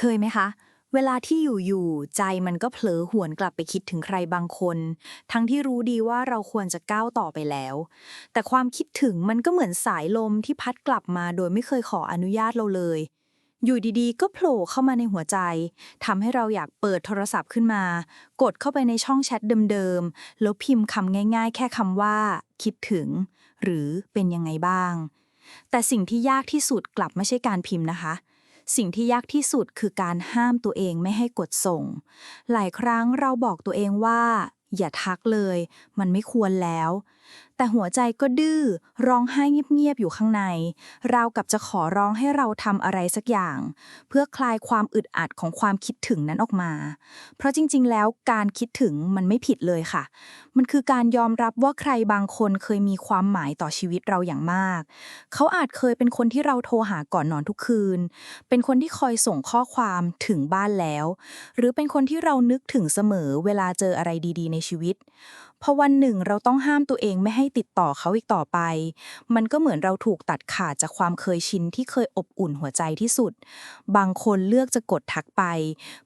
เคยไหมคะ เวลาที่อยู่ๆใจมันก็เผลอหวนกลับไปคิดถึงใครบางคน ทั้งที่รู้ดีว่าเราควรจะก้าวต่อไปแล้ว แต่ความคิดถึงมันก็เหมือนสายลมที่พัดกลับมาโดยไม่เคยขออนุญาตเราเลย อยู่ดีๆ ก็โผล่เข้ามาในหัวใจทำให้เราอยากเปิดโทรศัพท์ขึ้นมา กดเข้าไปในช่องแชทเดิมๆแล้วพิมพ์คำง่าย ๆ แค่คำว่า คิดถึง หรือเป็นยังไงบ้าง แต่สิ่งที่ยากที่สุดกลับไม่ใช่การพิมพ์นะคะ สิ่งที่ยากที่สุดคือการห้ามตัวเองไม่ให้กดส่ง หลายครั้งเราบอกตัวเองว่า อย่าทักเลย มันไม่ควรแล้ว แต่หัวใจก็ดื้อร้องไห้เงียบๆอยู่ข้างใน ราวกับจะขอร้องให้เราทำอะไรสักอย่าง เพื่อคลายความอึดอัดของความคิดถึงนั้นออกมา เพราะจริงๆ แล้วการคิดถึงมันไม่ผิดเลยค่ะ มันคือการยอมรับว่าใครบางคนเคยมีความหมายต่อชีวิตเราอย่างมาก เขาอาจเคยเป็นคนที่เราโทรหาก่อนนอนทุกคืน เป็นคนที่คอยส่งข้อความถึงบ้านแล้ว หรือเป็นคนที่เรานึกถึงเสมอเวลาเจออะไรดี ๆ ในชีวิต พอวันหนึ่งเราต้องห้ามตัวเองไม่ให้ติดต่อเขาอีกต่อไป มันก็เหมือนเราถูกตัดขาดจากความเคยชินที่เคยอบอุ่นหัวใจที่สุด บางคนเลือกจะกดทักไป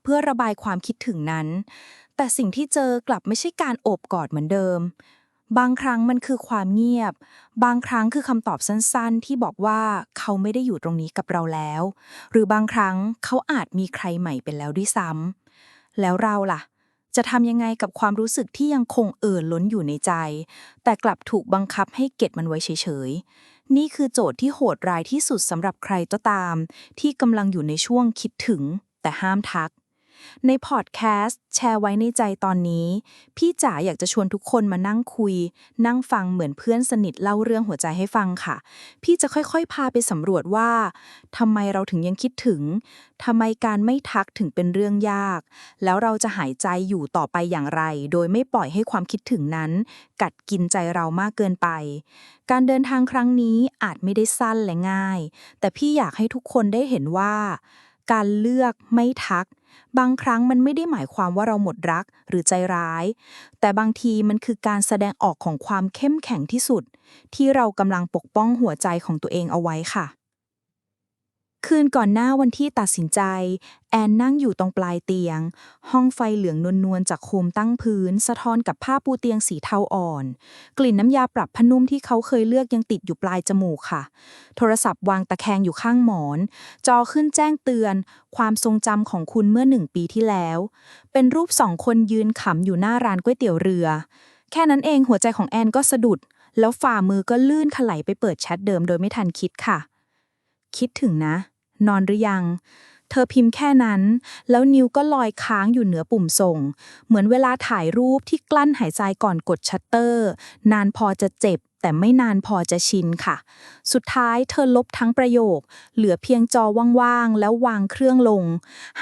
เพื่อระบายความคิดถึงนั้น แต่สิ่งที่เจอกลับไม่ใช่การโอบกอดเหมือนเดิม บางครั้งมันคือความเงียบ บางครั้งคือคำตอบสั้นๆ ที่บอกว่าเขาไม่ได้อยู่ตรงนี้กับเราแล้ว หรือบางครั้งเขาอาจมีใครใหม่เป็นแล้วด้วยซ้ำแล้วเราล่ะ จะทำยังไงกับความรู้สึกที่ยังคงเอ่อล้นอยู่ในใจ แต่กลับถูกบังคับให้เก็บมันไว้เฉยๆ นี่คือโจทย์ที่โหดร้ายที่สุดสำหรับใครก็ตาม ที่กำลังอยู่ในช่วงคิดถึงแต่ห้ามทัก ในพอดแคสต์แชร์ไว้ในใจตอนนี้ พี่จ๋าอยากจะชวนทุกคนมานั่งคุย นั่งฟังเหมือนเพื่อนสนิทเล่าเรื่องหัวใจให้ฟังค่ะ พี่จะค่อยๆ พาไปสำรวจว่าทำไมเราถึงยังคิดถึงทำไมการไม่ทักถึงเป็นเรื่องยาก แล้วเราจะหายใจอยู่ต่อไปอย่างไร โดยไม่ปล่อยให้ความคิดถึงนั้น กัดกินใจเรามากเกินไป การเดินทางครั้งนี้อาจไม่ได้สั้นและง่าย แต่พี่อยากให้ทุกคนได้เห็นว่า การเลือกไม่ทัก บางครั้งมันไม่ได้หมายความว่าเราหมดรักหรือใจร้าย แต่บางทีมันคือการแสดงออกของความเข้มแข็งที่สุด ที่เรากำลังปกป้องหัวใจของตัวเองเอาไว้ค่ะ คืนก่อนหน้าวันที่ตัดสินใจ แอนนั่งอยู่ตรงปลายเตียง ห้องไฟเหลืองนวลๆจากโคมตั้งพื้น สะท้อนกับผ้าปูเตียงสีเทาอ่อน กลิ่นน้ำยาปรับผ้านุ่มที่เขาเคยเลือกยังติดอยู่ปลายจมูกค่ะ โทรศัพท์วางตะแคงอยู่ข้างหมอน จอขึ้นแจ้งเตือน ความทรงจำของคุณเมื่อหนึ่งปีที่แล้ว เป็นรูปสองคนยืนขำอยู่หน้าร้านก๋วยเตี๋ยวเรือ แค่นั้นเองหัวใจของแอนก็สะดุด แล้วฝ่ามือก็ลื่นถลายไปเปิดแชทเดิมโดยไม่ทันคิดค่ะ คิดถึงนะ นอนหรือยัง เธอพิมพ์แค่นั้น แล้วนิ้วก็ลอยค้างอยู่เหนือปุ่มส่ง เหมือนเวลาถ่ายรูปที่กลั้นหายใจก่อนกดชัตเตอร์ นานพอจะเจ็บ แต่ไม่นานพอจะชินค่ะ สุดท้ายเธอลบทั้งประโยค เหลือเพียงจอว่างๆ แล้ววางเครื่องลง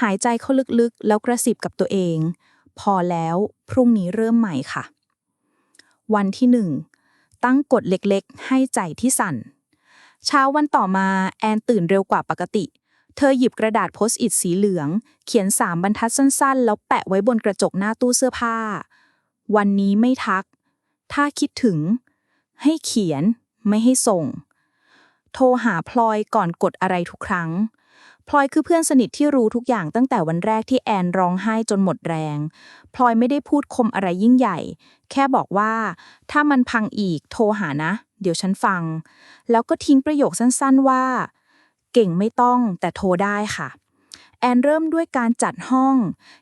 หายใจเข้าลึกๆ แล้วกระสิบกับตัวเอง พอแล้วพรุ่งนี้เริ่มใหม่ค่ะ วันที่หนึ่งตั้งกฎเล็กๆ ให้ใจที่สั่น เช้าวันต่อมาแอนตื่นเร็วกว่าปกติ เธอหยิบกระดาษโพสต์อิทสีเหลือง เขียนสามบรรทัดสั้นๆ แล้วแปะไว้บนกระจกหน้าตู้เสื้อผ้า วันนี้ไม่ทัก ถ้าคิดถึง ให้เขียน ไม่ให้ส่ง โทรหาพลอยก่อนกดอะไรทุกครั้ง พลอยคือเพื่อนสนิทที่รู้ทุกอย่างตั้งแต่วันแรกที่แอนร้องไห้จนหมดแรง พลอยไม่ได้พูดคมอะไรยิ่งใหญ่ แค่บอกว่า ถ้ามันพังอีกโทรหานะ เดี๋ยวฉันฟัง แล้วก็ทิ้งประโยคสั้นๆว่า เก่งไม่ต้องแต่โทรได้ค่ะ แอนเริ่มด้วยการจัดห้อง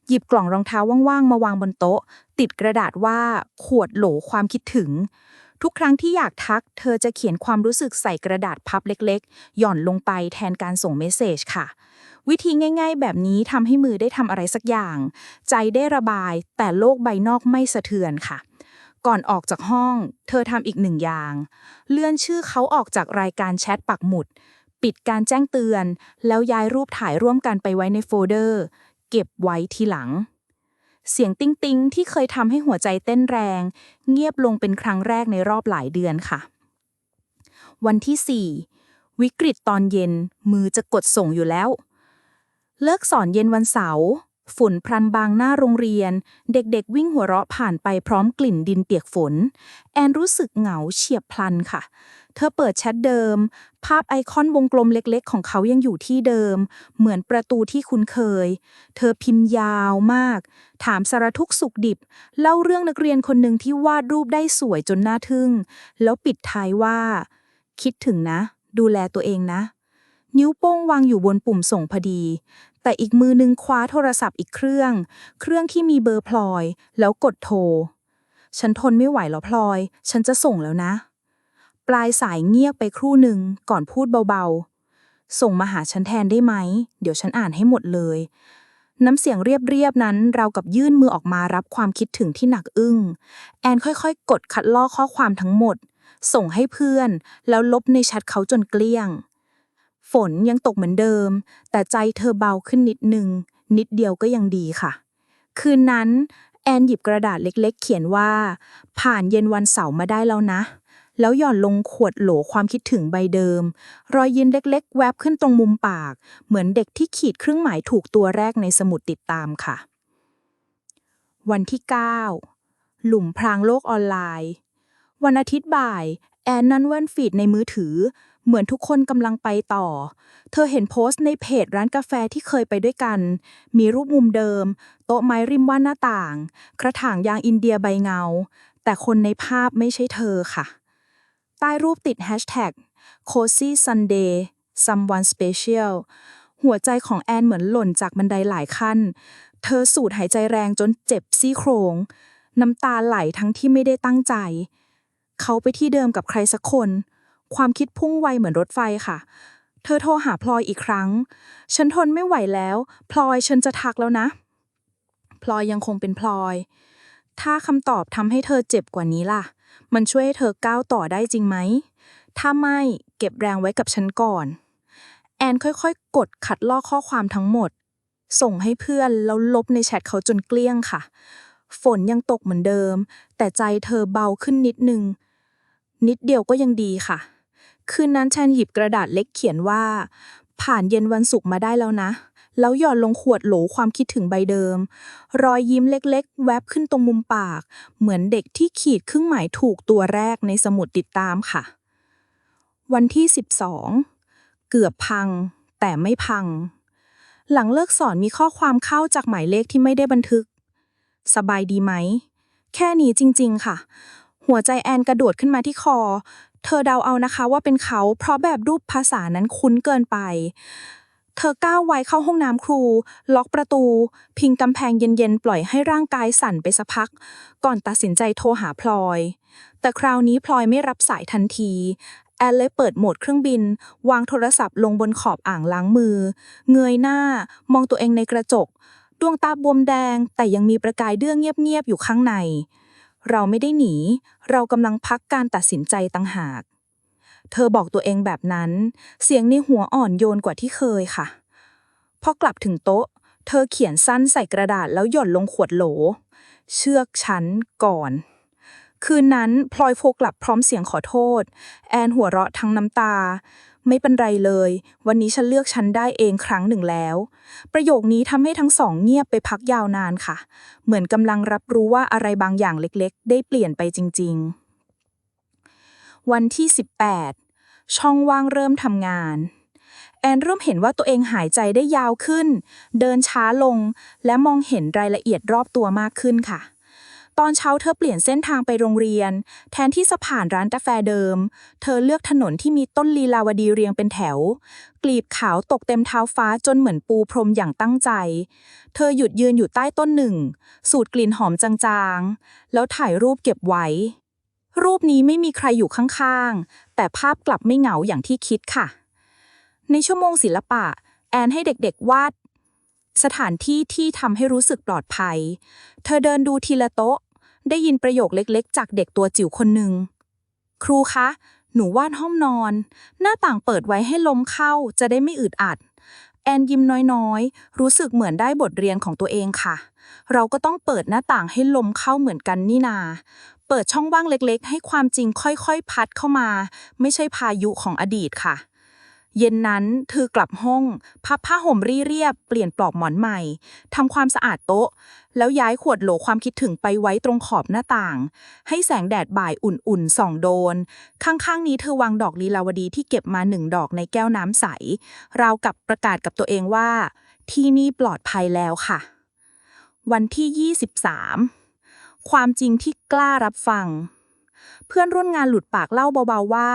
หยิบกล่องรองเท้าว่างๆ มาวางบนโต๊ะ ติดกระดาษว่าขวดโหลความคิดถึง ทุกครั้งที่อยากทัก เธอจะเขียนความรู้สึกใส่กระดาษพับเล็กๆ หย่อนลงไปแทนการส่งเมสเซจค่ะ วิธีง่ายๆ แบบนี้ทำให้มือได้ทำอะไรสักอย่าง ใจได้ระบายแต่โลกใบนอกไม่สะเทือนค่ะ ก่อนออกจากห้อง เธอทำอีกหนึ่งอย่าง เลื่อนชื่อเขาออกจากรายการแชทปักหมุด ปิดการแจ้งเตือน แล้วย้ายรูปถ่ายร่วมกันไปไว้ในโฟลเดอร์ เก็บไว้ทีหลัง เสียงติ้งติงที่เคยทำให้หัวใจเต้นแรง เงียบลงเป็นครั้งแรกในรอบหลายเดือนค่ะ วันที่ 4 วิกฤตตอนเย็นมือจะกดส่งอยู่แล้ว เลิกสอนเย็นวันเสาร์ ฝุ่นพรันบางหน้าโรงเรียน เด็กๆ วิ่งหัวเราะผ่านไปพร้อมกลิ่นดินเปียกฝน แอนรู้สึกเหงาเฉียบพลันค่ะ เธอเปิดแชทเดิม ภาพไอคอนวงกลมเล็กๆ ของเขายังอยู่ที่เดิม เหมือนประตูที่คุ้นเคย เธอพิมพ์ยาวมาก ถามสารทุกสุขดิบ เล่าเรื่องนักเรียนคนหนึ่งที่วาดรูปได้สวยจนน่าทึ่ง แล้วปิดท้ายว่า คิดถึงนะ ดูแลตัวเองนะนิ้วโป้งวางอยู่บนปุ่มส่งพอดี แต่อีกมือนึงคว้าโทรศัพท์อีกเครื่อง เครื่องที่มีเบอร์พลอย แล้วกดโทร ฉันทนไม่ไหวแล้วพลอย ฉันจะส่งแล้วนะ ปลายสายเงียบไปครู่หนึ่งก่อนพูดเบาๆ ส่งมาหาฉันแทนได้ไหม เดี๋ยวฉันอ่านให้หมดเลย น้ำเสียงเรียบๆนั้นเรากับยื่นมือออกมารับความคิดถึงที่หนักอึ้ง แอนค่อยๆ กดคัดลอกข้อความทั้งหมด ส่งให้เพื่อน แล้วลบในแชทเขาจนเกลี้ยง ฝนยังตกเหมือนเดิม แต่ใจเธอเบาขึ้นนิดนึง นิดเดียวก็ยังดีค่ะ คืนนั้น แอนหยิบกระดาษเล็ก ๆ เขียนว่า ผ่านเย็นวันเสาร์มาได้แล้วนะ แล้วหย่อนลงขวดโหลความคิดถึงใบเดิม รอยยิ้มเล็ก ๆ แวบขึ้นตรงมุมปาก เหมือนเด็กที่ขีดเครื่องหมายถูกตัวแรกในสมุดติดตามค่ะ วันที่ 9 หลุมพรางโลกออนไลน์ วันอาทิตย์บ่าย แอนนั่นเว่นฟีดในมือถือ เหมือนทุกคนกำลังไปต่อ เธอเห็นโพสต์ในเพจร้านกาแฟที่เคยไปด้วยกัน มีรูปมุมเดิม โต๊ะไม้ริมว่านหน้าต่าง กระถางยางอินเดียใบเงา แต่คนในภาพไม่ใช่เธอค่ะ ใต้รูปติดแฮชแท็ก cozy sunday someone special หัวใจของแอนเหมือนหล่นจากบันไดหลายขั้น เธอสูดหายใจแรงจนเจ็บซี่โครง น้ำตาไหลทั้งที่ไม่ได้ตั้งใจ เขาไปที่เดิมกับใครสักคน ความคิดพุ่งไวเหมือนรถไฟค่ะ เธอโทรหาพลอยอีกครั้ง ฉันทนไม่ไหวแล้ว พลอยฉันจะทักแล้วนะ พลอยยังคงเป็นพลอย ถ้าคำตอบทำให้เธอเจ็บกว่านี้ล่ะ มันช่วยให้เธอก้าวต่อได้จริงไหม ถ้าไม่เก็บแรงไว้กับฉันก่อน แอนค่อยๆ กดขัดลอกข้อความทั้งหมด ส่งให้เพื่อนแล้วลบในแชทเขาจนเกลี้ยงค่ะ ฝนยังตกเหมือนเดิม แต่ใจเธอเบาขึ้นนิดนึงนิดเดียวก็ยังดีค่ะ คืนนั้นแชนหยิบกระดาษเล็กเขียนว่า ผ่านเย็นวันศุกร์มาได้แล้วนะ แล้วหย่อนลงขวดโหลความคิดถึงใบเดิม รอยยิ้มเล็กๆ แวบขึ้นตรงมุมปาก เหมือนเด็กที่ขีดเครื่องหมายถูกตัวแรกในสมุดติดตามค่ะ วันที่ 12 เกือบพัง แต่ไม่พัง หลังเลิกสอนมีข้อความเข้าจากหมายเลขที่ไม่ได้บันทึก สบายดีไหม แค่นี้จริง ๆ ค่ะหัวใจแอนกระโดดขึ้นมาที่คอ เธอเดาเอานะคะว่าเป็นเขาเพราะแบบรูปภาษานั้นคุ้นเกินไป เธอก้าวไวเข้าห้องน้ำครู ล็อกประตู พิงกำแพงเย็นๆ ปล่อยให้ร่างกายสั่นไปสักพัก ก่อนตัดสินใจโทรหาพลอย แต่คราวนี้พลอยไม่รับสายทันที แอนเลยเปิดโหมดเครื่องบิน วางโทรศัพท์ลงบนขอบอ่างล้างมือ เงยหน้ามองตัวเองในกระจก ดวงตาบวมแดงแต่ยังมีประกายเดื้องเงียบๆอยู่ข้างใน เราไม่ได้หนี เรากำลังพักการตัดสินใจต่างหาก เธอบอกตัวเองแบบนั้น เสียงในหัวอ่อนโยนกว่าที่เคยค่ะ พอกลับถึงโต๊ะ เธอเขียนสั้นใส่กระดาษแล้วหย่อนลงขวดโหล เชือกฉันก่อน คืนนั้นพลอยโฟกลับพร้อมเสียงขอโทษ แอนหัวเราะทั้งน้ำตา ไม่เป็นไรเลย วันนี้ฉันเลือกฉันได้เองครั้งหนึ่งแล้ว ประโยคนี้ทำให้ทั้งสองเงียบไปพักยาวนานค่ะ เหมือนกำลังรับรู้ว่าอะไรบางอย่างเล็กๆ ได้เปลี่ยนไปจริง ๆ วันที่ 18 ช่องว่างเริ่มทำงาน แอนเริ่มเห็นว่าตัวเองหายใจได้ยาวขึ้น เดินช้าลง และมองเห็นรายละเอียดรอบตัวมากขึ้นค่ะ ตอนเช้าเธอเปลี่ยนเส้นทางไปโรงเรียน แทนที่จะผ่านร้านกาแฟเดิม เธอเลือกถนนที่มีต้นลีลาวดีเรียงเป็นแถว กลีบขาวตกเต็มเท้าฟ้าจนเหมือนปูพรมอย่างตั้งใจ เธอหยุดยืนอยู่ใต้ต้นหนึ่ง สูดกลิ่นหอมจางๆ แล้วถ่ายรูปเก็บไว้ รูปนี้ไม่มีใครอยู่ข้างๆ แต่ภาพกลับไม่เหงาอย่างที่คิดค่ะ ในชั่วโมงศิลปะ แอนให้เด็กๆวาดสถานที่ที่ทำให้รู้สึกปลอดภัย เธอเดินดูทีละโต๊ะ ได้ยินประโยคเล็กๆ จากเด็กตัวจิ๋วคนหนึ่ง ครูคะ หนูวาดห้องนอน หน้าต่างเปิดไว้ให้ลมเข้าจะได้ไม่อึดอัด แอนยิ้มน้อยๆ รู้สึกเหมือนได้บทเรียนของตัวเองค่ะ เราก็ต้องเปิดหน้าต่างให้ลมเข้าเหมือนกันนี่นา เปิดช่องว่างเล็กๆ ให้ความจริงค่อยๆ พัดเข้ามา ไม่ใช่พายุของอดีตค่ะ เย็นนั้นเธอกลับห้อง พับผ้าห่มรีเรียบ เปลี่ยนปลอกหมอนใหม่ทำความสะอาดโต๊ะ แล้วย้ายขวดโหลความคิดถึงไปไว้ตรงขอบหน้าต่าง ให้แสงแดดบ่ายอุ่นๆส่องโดน ข้างๆนี้เธอวางดอกลีลาวดีที่เก็บมาหนึ่งดอกในแก้วน้ำใส ราวกับประกาศกับตัวเองว่า ที่นี่ปลอดภัยแล้วค่ะ วันที่ 23 ความจริงที่กล้ารับฟัง เพื่อนร่วมงานหลุดปากเล่าเบาๆว่า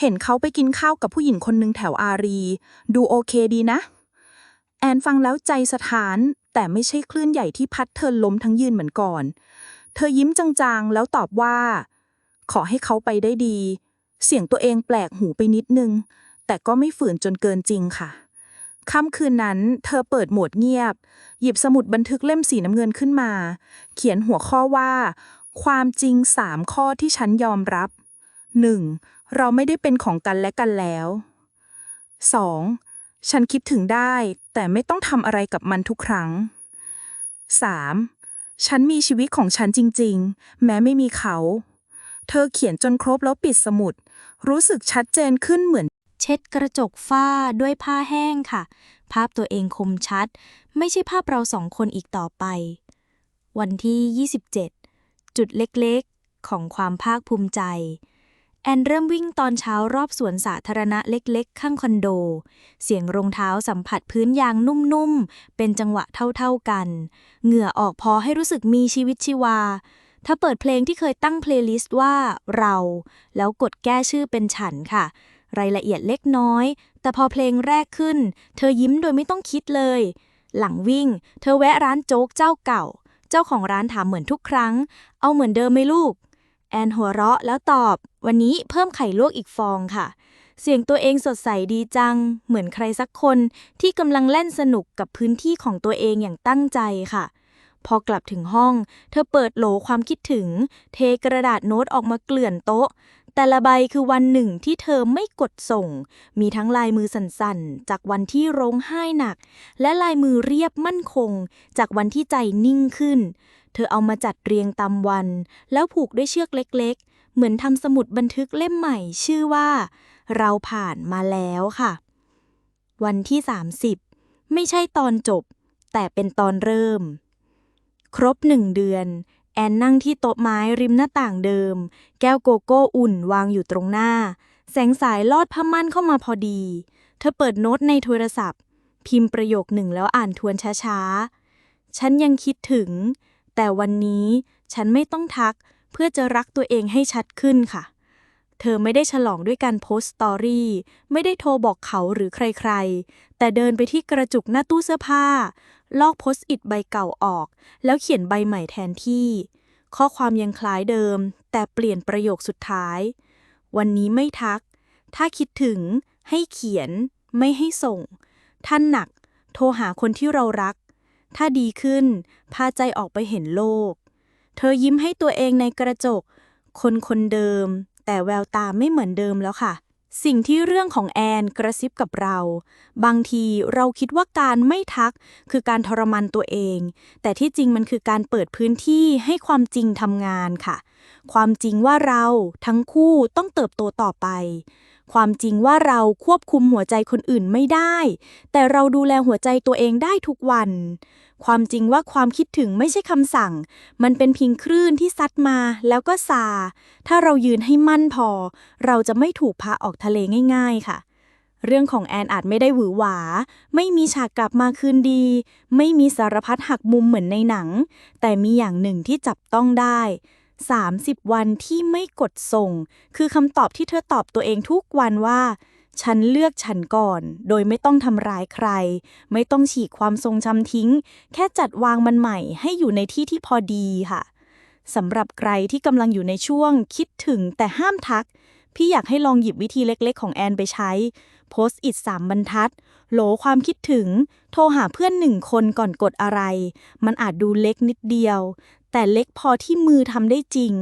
เห็นเขาไปกินข้าวกับผู้หญิงคนหนึ่งแถวอารี ดูโอเคดีนะ แอนฟังแล้วใจสถาน แต่ไม่ใช่คลื่นใหญ่ที่พัดเธอล้มทั้งยืนเหมือนก่อน เธอยิ้มจางๆ แล้วตอบว่า ขอให้เขาไปได้ดี เสียงตัวเองแปลกหูไปนิดนึง แต่ก็ไม่ฝืนจนเกินจริงค่ะค่ำคืนนั้น เธอเปิดโหมดเงียบ หยิบสมุดบันทึกเล่มสีน้ำเงินขึ้นมา เขียนหัวข้อว่า ความจริงสามข้อที่ฉันยอมรับ 1. เราไม่ได้เป็นของกันและกันแล้ว 2. ฉันคิดถึงได้ แต่ไม่ต้องทำอะไรกับมันทุกครั้ง 3. ฉันมีชีวิตของฉันจริง ๆ แม้ไม่มีเขา เธอเขียนจนครบแล้วปิดสมุด รู้สึกชัดเจนขึ้นเหมือน เช็ดกระจกฝ้าด้วยผ้าแห้งค่ะ ภาพตัวเองคมชัด ไม่ใช่ภาพเราสองคนอีกต่อไป วันที่ 27 จุดเล็กๆ ของความภาคภูมิใจ แอนเริ่มวิ่งตอนเช้ารอบสวนสาธารณะเล็กๆ ข้างคอนโด เสียงรองเท้าสัมผัสพื้นยางนุ่มๆ เป็นจังหวะเท่าๆกัน เหงื่อออกพอให้รู้สึกมีชีวิตชีวา ถ้าเปิดเพลงที่เคยตั้งเพลย์ลิสต์ว่าเรา แล้วกดแก้ชื่อเป็นฉันค่ะ รายละเอียดเล็กน้อย แต่พอเพลงแรกขึ้น เธอยิ้มโดยไม่ต้องคิดเลย หลังวิ่ง เธอแวะร้านโจ๊กเจ้าเก่า จ้าของร้านถามเหมือนทุกครั้ง เอาเหมือนเดิมไหมลูก แอนหัวเราะแล้วตอบ วันนี้เพิ่มไข่ลวกอีกฟองค่ะ เสียงตัวเองสดใสดีจัง เหมือนใครสักคนที่กำลังเล่นสนุกกับพื้นที่ของตัวเองอย่างตั้งใจค่ะ พอกลับถึงห้อง เธอเปิดโหลความคิดถึง เทกระดาษโน้ตออกมาเกลื่อนโต๊ะ แต่ละใบคือวันหนึ่งที่เธอไม่กดส่ง มีทั้งลายมือสั่นๆ จากวันที่ร้องไห้หนัก และลายมือเรียบมั่นคง จากวันที่ใจนิ่งขึ้น เธอเอามาจัดเรียงตามวัน แล้วผูกด้วยเชือกเล็กๆ เหมือนทำสมุดบันทึกเล่มใหม่ชื่อว่า เราผ่านมาแล้วค่ะ วันที่ 30 ไม่ใช่ตอนจบ แต่เป็นตอนเริ่ม ครบหนึ่งเดือน แอนนั่งที่โต๊ะไม้ริมหน้าต่างเดิม แก้วโกโก้อุ่นวางอยู่ตรงหน้า แสงสายลอดผ้าม่านเข้ามาพอดี เธอเปิดโน้ตในโทรศัพท์ พิมพ์ประโยคหนึ่งแล้วอ่านทวนช้าๆ ฉันยังคิดถึง แต่วันนี้ฉันไม่ต้องทักเพื่อจะรักตัวเองให้ชัดขึ้นค่ะ เธอไม่ได้ฉลองด้วยการโพสต์สตอรี่ไม่ได้โทรบอกเขาหรือใครๆ แต่เดินไปที่กระจุกหน้าตู้เสื้อผ้า ลอกโพสต์อิทใบเก่าออก แล้วเขียนใบใหม่แทนที่ ข้อความยังคล้ายเดิม แต่เปลี่ยนประโยคสุดท้าย วันนี้ไม่ทัก ถ้าคิดถึง ให้เขียน ไม่ให้ส่ง ท่านหนัก โทรหาคนที่เรารัก ถ้าดีขึ้น พาใจออกไปเห็นโลก เธอยิ้มให้ตัวเองในกระจก คนคนเดิม แต่แววตาไม่เหมือนเดิมแล้วค่ะ สิ่งที่เรื่องของแอนกระซิบกับเรา บางทีเราคิดว่าการไม่ทักคือการทรมานตัวเอง แต่ที่จริงมันคือการเปิดพื้นที่ให้ความจริงทำงานค่ะ ความจริงว่าเราทั้งคู่ต้องเติบโตต่อไป ความจริงว่าเราควบคุมหัวใจคนอื่นไม่ได้ แต่เราดูแลหัวใจตัวเองได้ทุกวัน ความจริงว่าความคิดถึงไม่ใช่คำสั่ง มันเป็นเพียงคลื่นที่ซัดมาแล้วก็ซา ถ้าเรายืนให้มั่นพอ เราจะไม่ถูกพาออกทะเลง่าย ๆ ค่ะเรื่องของแอนอาจไม่ได้หวือหวา ไม่มีฉากกลับมาคืนดี ไม่มีสารพัดหักมุมเหมือนในหนัง แต่มีอย่างหนึ่งที่จับต้องได้ 30 วันที่ไม่กดส่ง คือคำตอบที่เธอตอบตัวเองทุกวันว่า ฉันเลือกฉันก่อน โดยไม่ต้องทำร้ายใคร ไม่ต้องฉีกความทรงจำทิ้ง แค่จัดวางมันใหม่ให้อยู่ในที่ที่พอดีค่ะสำหรับใครที่กำลังอยู่ในช่วง คิดถึงแต่ห้ามทัก พี่อยากให้ลองหยิบวิธีเล็กๆ ของแอนไปใช้ โพสต์อิทสามบรรทัด โหลความคิดถึง โทรหาเพื่อนหนึ่งคนก่อนกดอะไร มันอาจดูเล็กนิดเดียว แต่เล็กพอที่มือทำได้จริง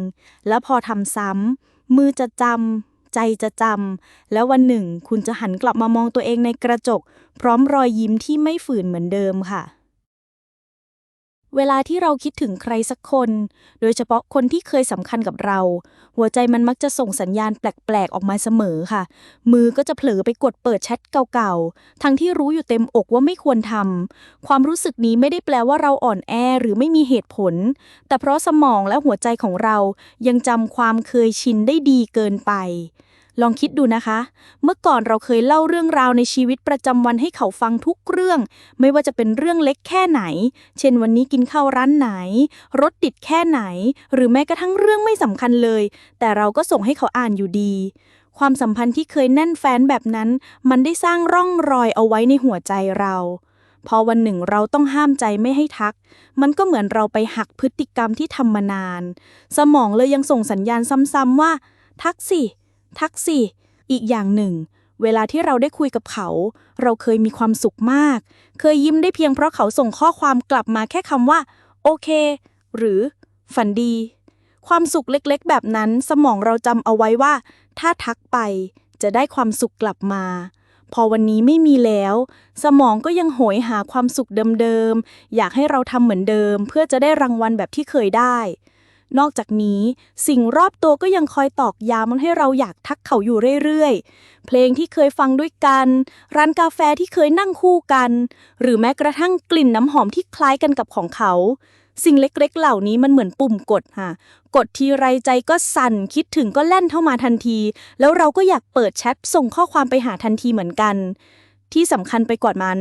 แล้วพอทำซ้ำมือจะจำใจจะจำแล้ววันหนึ่งคุณจะหันกลับมามองตัวเองในกระจก พร้อมรอยยิ้มที่ไม่ฝืนเหมือนเดิมค่ะ เวลาที่เราคิดถึงใครสักคน โดยเฉพาะคนที่เคยสำคัญกับเรา หัวใจมันมักจะส่งสัญญาณแปลกๆ ออกมาเสมอค่ะ มือก็จะเผลอไปกดเปิดแชทเก่าๆ ทั้งที่รู้อยู่เต็มอกว่าไม่ควรทำ ความรู้สึกนี้ไม่ได้แปลว่าเราอ่อนแอหรือไม่มีเหตุผล แต่เพราะสมองและหัวใจของเรายังจำความเคยชินได้ดีเกินไป ลองคิดดูนะคะ เมื่อก่อนเราเคยเล่าเรื่องราวในชีวิตประจำวันให้เขาฟังทุกเรื่อง ไม่ว่าจะเป็นเรื่องเล็กแค่ไหน เช่นวันนี้กินข้าวร้านไหน รถติดแค่ไหน หรือแม้กระทั่งเรื่องไม่สำคัญเลย แต่เราก็ส่งให้เขาอ่านอยู่ดี ความสัมพันธ์ที่เคยแน่นแฟ้นแบบนั้น มันได้สร้างร่องรอยเอาไว้ในหัวใจเราพอวันหนึ่งเราต้องห้ามใจไม่ให้ทัก มันก็เหมือนเราไปหักพฤติกรรมที่ทำมานาน สมองเลยยังส่งสัญญาณซ้ำๆว่า ทักสิ ทักสิอีกอย่างหนึ่ง เวลาที่เราได้คุยกับเขา เราเคยมีความสุขมาก เคยยิ้มได้เพียงเพราะเขาส่งข้อความกลับมาแค่คำว่า โอเค หรือ ฝันดี ความสุขเล็กๆ แบบนั้นสมองเราจำเอาไว้ว่า ถ้าทักไปจะได้ความสุขกลับมา พอวันนี้ไม่มีแล้ว สมองก็ยังโหยหาความสุขเดิมๆ อยากให้เราทำเหมือนเดิม เพื่อจะได้รางวัลแบบที่เคยได้ นอกจากนี้ สิ่งรอบตัวก็ยังคอยตอกย้ำให้เราอยากทักเขาอยู่เรื่อยๆ เพลงที่เคยฟังด้วยกัน ร้านกาแฟที่เคยนั่งคู่กัน หรือแม้กระทั่งกลิ่นน้ำหอมที่คล้ายกันกับของเขา สิ่งเล็กๆ เหล่านี้มันเหมือนปุ่มกดค่ะ กดทีไรใจก็สั่นคิดถึงก็แล่นเข้ามาทันที แล้วเราก็อยากเปิดแชทส่งข้อความไปหาทันทีเหมือนกัน ที่สำคัญไปกว่านั้น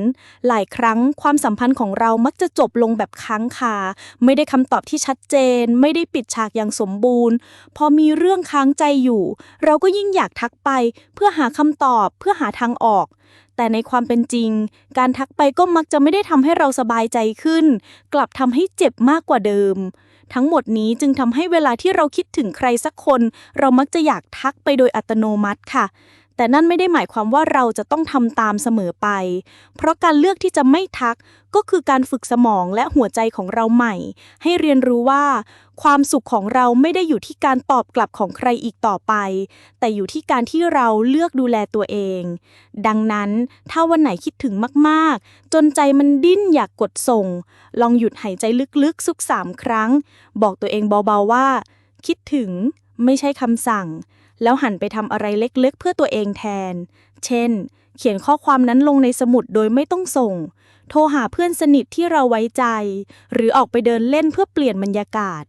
หลายครั้งความสัมพันธ์ของเรามักจะจบลงแบบค้างคา ไม่ได้คำตอบที่ชัดเจน ไม่ได้ปิดฉากอย่างสมบูรณ์ พอมีเรื่องค้างใจอยู่ เราก็ยิ่งอยากทักไป เพื่อหาคำตอบเพื่อหาทางออก แต่ในความเป็นจริง การทักไปก็มักจะไม่ได้ทำให้เราสบายใจขึ้น กลับทำให้เจ็บมากกว่าเดิมทั้งหมดนี้จึงทำให้เวลาที่เราคิดถึงใครสักคน เรามักจะอยากทักไปโดยอัตโนมัติค่ะ แต่นั่นไม่ได้หมายความว่าเราจะต้องทำตามเสมอไป เพราะการเลือกที่จะไม่ทักก็คือการฝึกสมองและหัวใจของเราใหม่ ให้เรียนรู้ว่า ความสุขของเราไม่ได้อยู่ที่การตอบกลับของใครอีกต่อไป แต่อยู่ที่การที่เราเลือกดูแลตัวเอง ดังนั้นถ้าวันไหนคิดถึงมากๆ จนใจมันดิ้นอยากกดส่ง ลองหยุดหายใจลึกๆสุกสามครั้ง บอกตัวเองเบาๆว่า คิดถึงไม่ใช่คำสั่ง แล้วหันไปทำอะไรเล็กๆ เพื่อตัวเองแทน เช่น เขียนข้อความนั้นลงในสมุดโดยไม่ต้องส่ง โทรหาเพื่อนสนิทที่เราไว้ใจ หรือออกไปเดินเล่นเพื่อเปลี่ยนบรรยากาศ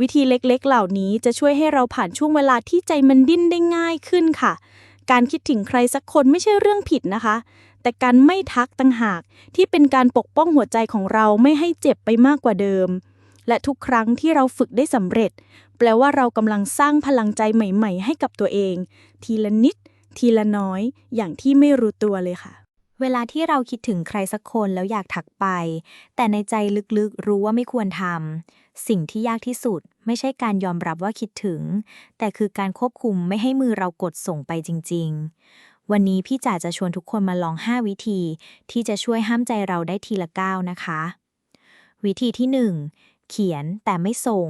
วิธีเล็กๆ เหล่านี้จะช่วยให้เราผ่านช่วงเวลาที่ใจมันดิ้นได้ง่ายขึ้นค่ะ การคิดถึงใครสักคนไม่ใช่เรื่องผิดนะคะ แต่การไม่ทักต่างหากที่เป็นการปกป้องหัวใจของเราไม่ให้เจ็บไปมากกว่าเดิมและทุกครั้งที่เราฝึกได้สำเร็จ ปลว่าเรากำลังสร้างพลังใจใหม่ ๆ ให้กับตัวเอง ทีละนิด ทีละน้อย อย่างที่ไม่รู้ตัวเลยค่ะ เวลาที่เราคิดถึงใครสักคนแล้วอยากทักไป แต่ในใจลึกๆรู้ว่าไม่ควรทำสิ่งที่ยากที่สุด ไม่ใช่การยอมรับว่าคิดถึง แต่คือการควบคุมไม่ให้มือเรากดส่งไปจริง ๆ วันนี้พี่จ๋าจะชวนทุกคนมาลอง 5 วิธี ที่จะช่วยห้ามใจเราได้ทีละก้าวนะคะ วิธีที่ 1 เขียนแต่ไม่ส่ง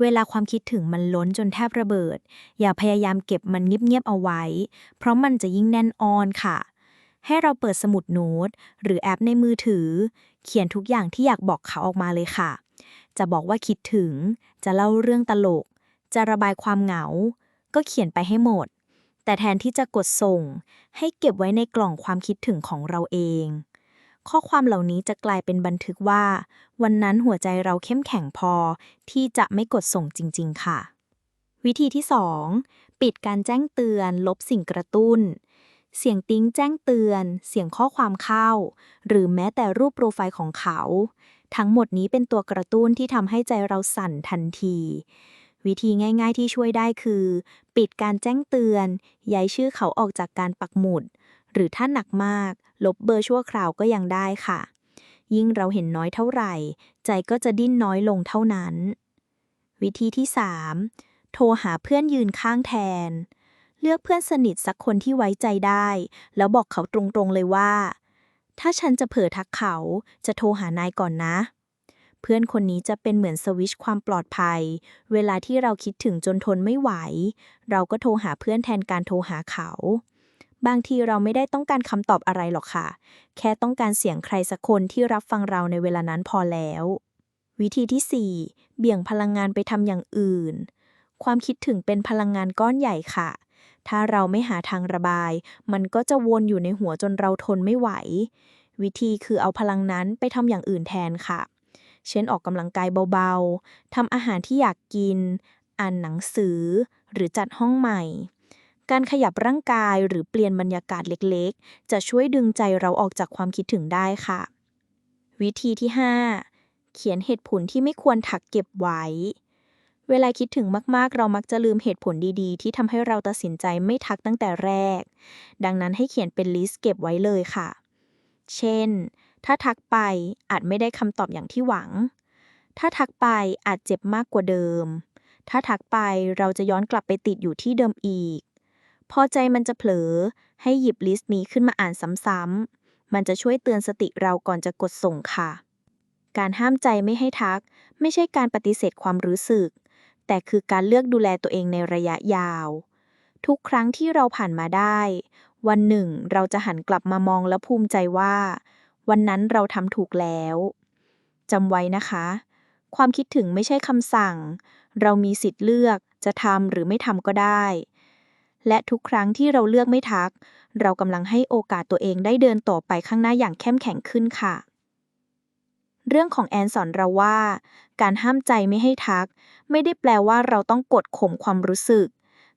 เวลาความคิดถึงมันล้นจนแทบระเบิด อย่าพยายามเก็บมันเงียบๆเอาไว้ เพราะมันจะยิ่งแน่นออนค่ะ ให้เราเปิดสมุดโน้ตหรือแอปในมือถือ เขียนทุกอย่างที่อยากบอกเขาออกมาเลยค่ะ จะบอกว่าคิดถึง จะเล่าเรื่องตลก จะระบายความเหงา ก็เขียนไปให้หมด แต่แทนที่จะกดส่ง ให้เก็บไว้ในกล่องความคิดถึงของเราเอง ข้อความเหล่านี้จะกลายเป็นบันทึกว่า วันนั้นหัวใจเราเข้มแข็งพอ ที่จะไม่กดส่งจริง ๆ ค่ะ วิธีที่ 2 ปิดการแจ้งเตือน ลบสิ่งกระตุ้น เสียงติ้งแจ้งเตือน เสียงข้อความเข้า หรือแม้แต่รูปโปรไฟล์ของเขา ทั้งหมดนี้เป็นตัวกระตุ้นที่ทำให้ใจเราสั่นทันที วิธีง่าย ๆ ที่ช่วยได้คือ ปิดการแจ้งเตือน ย้ายชื่อเขาออกจากการปักหมุด หรือถ้าหนักมาก ลบเบอร์ชั่วคราวก็ยังได้ค่ะ ยิ่งเราเห็นน้อยเท่าไหร่ ใจก็จะดิ้นน้อยลงเท่านั้น วิธีที่ 3 โทรหาเพื่อนยืนข้างแทน เลือกเพื่อนสนิทสักคนที่ไว้ใจได้ แล้วบอกเขาตรงๆเลยว่า ถ้าฉันจะเผลอทักเขาจะโทรหานายก่อนนะเพื่อนคนนี้จะเป็นเหมือนสวิชความปลอดภัย เวลาที่เราคิดถึงจนทนไม่ไหว เราก็โทรหาเพื่อนแทนการโทรหาเขา บางทีเราไม่ได้ต้องการคำตอบอะไรหรอกค่ะ แค่ต้องการเสียงใครสักคนที่รับฟังเราในเวลานั้นพอแล้ว วิธีที่ 4 เบี่ยงพลังงานไปทำอย่างอื่น ความคิดถึงเป็นพลังงานก้อนใหญ่ค่ะ ถ้าเราไม่หาทางระบาย มันก็จะวนอยู่ในหัวจนเราทนไม่ไหว วิธีคือเอาพลังนั้นไปทำอย่างอื่นแทนค่ะ เช่นออกกำลังกายเบาๆทำอาหารที่อยากกิน อ่านหนังสือ หรือจัดห้องใหม่ การขยับร่างกายหรือเปลี่ยนบรรยากาศเล็กๆ จะช่วยดึงใจเราออกจากความคิดถึงได้ค่ะ วิธีที่ 5 เขียนเหตุผลที่ไม่ควรถักเก็บไว้ เวลาคิดถึงมากๆ เรามักจะลืมเหตุผลดีๆ ที่ทำให้เราตัดสินใจไม่ทักตั้งแต่แรก ดังนั้นให้เขียนเป็นลิสต์เก็บไว้เลยค่ะ เช่น ถ้าทักไปอาจไม่ได้คำตอบอย่างที่หวัง ถ้าทักไปอาจเจ็บมากกว่าเดิมถ้าทักไปเราจะย้อนกลับไปติดอยู่ที่เดิมอีก พอใจมันจะเผลอ ให้หยิบลิสต์นี้ขึ้นมาอ่านซ้ำๆ มันจะช่วยเตือนสติเราก่อนจะกดส่งค่ะ การห้ามใจไม่ให้ทัก ไม่ใช่การปฏิเสธความรู้สึก แต่คือการเลือกดูแลตัวเองในระยะยาว ทุกครั้งที่เราผ่านมาได้ วันหนึ่งเราจะหันกลับมามองและภูมิใจว่า วันนั้นเราทำถูกแล้วจำไว้นะคะ ความคิดถึงไม่ใช่คำสั่ง เรามีสิทธิ์เลือกจะทำหรือไม่ทำก็ได้ และทุกครั้งที่เราเลือกไม่ทัก เรากำลังให้โอกาสตัวเองได้เดินต่อไปข้างหน้าอย่างเข้มแข็งขึ้นค่ะ เรื่องของแอนสอนเราว่า การห้ามใจไม่ให้ทัก ไม่ได้แปลว่าเราต้องกดข่มความรู้สึก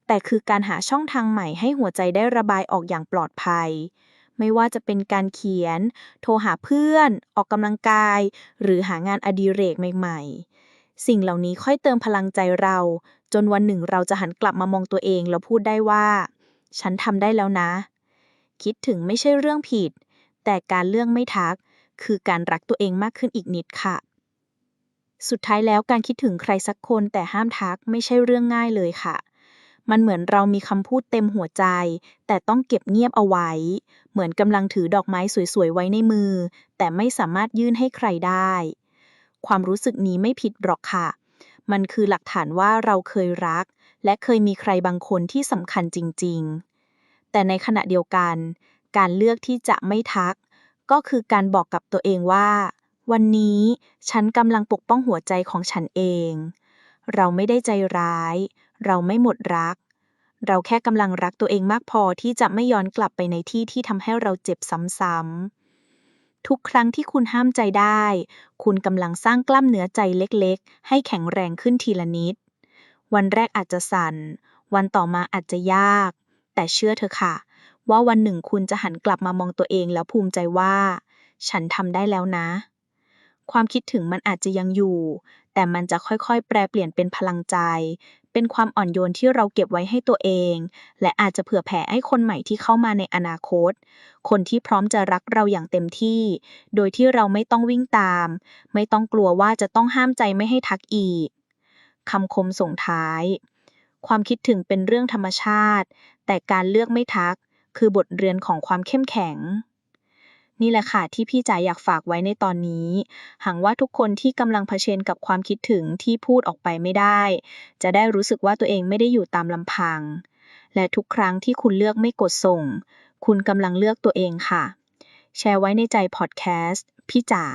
แต่คือการหาช่องทางใหม่ให้หัวใจได้ระบายออกอย่างปลอดภัย ไม่ว่าจะเป็นการเขียน โทรหาเพื่อน ออกกำลังกาย หรือหางานอดิเรกใหม่ ๆ สิ่งเหล่านี้ค่อยเติมพลังใจเรา จนวันหนึ่งเราจะหันกลับมามองตัวเองแล้วพูดได้ว่า ฉันทำได้แล้วนะ คิดถึงไม่ใช่เรื่องผิด แต่การเลือกไม่ทัก คือการรักตัวเองมากขึ้นอีกนิดค่ะ สุดท้ายแล้วการคิดถึงใครสักคนแต่ห้ามทักไม่ใช่เรื่องง่ายเลยค่ะมันเหมือนเรามีคำพูดเต็มหัวใจ แต่ต้องเก็บเงียบเอาไว้ เหมือนกำลังถือดอกไม้สวยๆ ไว้ในมือ แต่ไม่สามารถยื่นให้ใครได้ ความรู้สึกนี้ไม่ผิดหรอกค่ะ มันคือหลักฐานว่าเราเคยรัก และเคยมีใครบางคนที่สำคัญจริง ๆ แต่ในขณะเดียวกัน การเลือกที่จะไม่ทัก ก็คือการบอกกับตัวเองว่า วันนี้ฉันกำลังปกป้องหัวใจของฉันเอง เราไม่ได้ใจร้าย เราไม่หมดรัก เราแค่กำลังรักตัวเองมากพอที่จะไม่ย้อนกลับไปในที่ที่ทำให้เราเจ็บซ้ำๆ ทุกครั้งที่คุณห้ามใจได้ คุณกำลังสร้างกล้ามเนื้อใจเล็กๆ ให้แข็งแรงขึ้นทีละนิด วันแรกอาจจะสั่น วันต่อมาอาจจะยาก แต่เชื่อเถอะค่ะ ว่าวันหนึ่งคุณจะหันกลับมามองตัวเองแล้วภูมิใจว่า ฉันทำได้แล้วนะ ความคิดถึงมันอาจจะยังอยู่ แต่มันจะค่อยๆ แปลเปลี่ยนเป็นพลังใจ เป็นความอ่อนโยนที่เราเก็บไว้ให้ตัวเอง และอาจจะเผื่อแผ่ให้คนใหม่ที่เข้ามาในอนาคต คนที่พร้อมจะรักเราอย่างเต็มที่ โดยที่เราไม่ต้องวิ่งตาม ไม่ต้องกลัวว่าจะต้องห้ามใจไม่ให้ทักอีกคำคมส่งท้าย ความคิดถึงเป็นเรื่องธรรมชาติ แต่การเลือกไม่ทัก คือบทเรียนของความเข้มแข็ง นี่แหละค่ะที่พี่จ๋าอยากฝากไว้ในตอนนี้ หวังว่าทุกคนที่กำลังเผชิญกับความคิดถึงที่พูดออกไปไม่ได้ จะได้รู้สึกว่าตัวเองไม่ได้อยู่ตามลำพัง และทุกครั้งที่คุณเลือกไม่กดส่ง คุณกำลังเลือกตัวเองค่ะ แชร์ไว้ในใจพอดแคสต์พี่จ๋า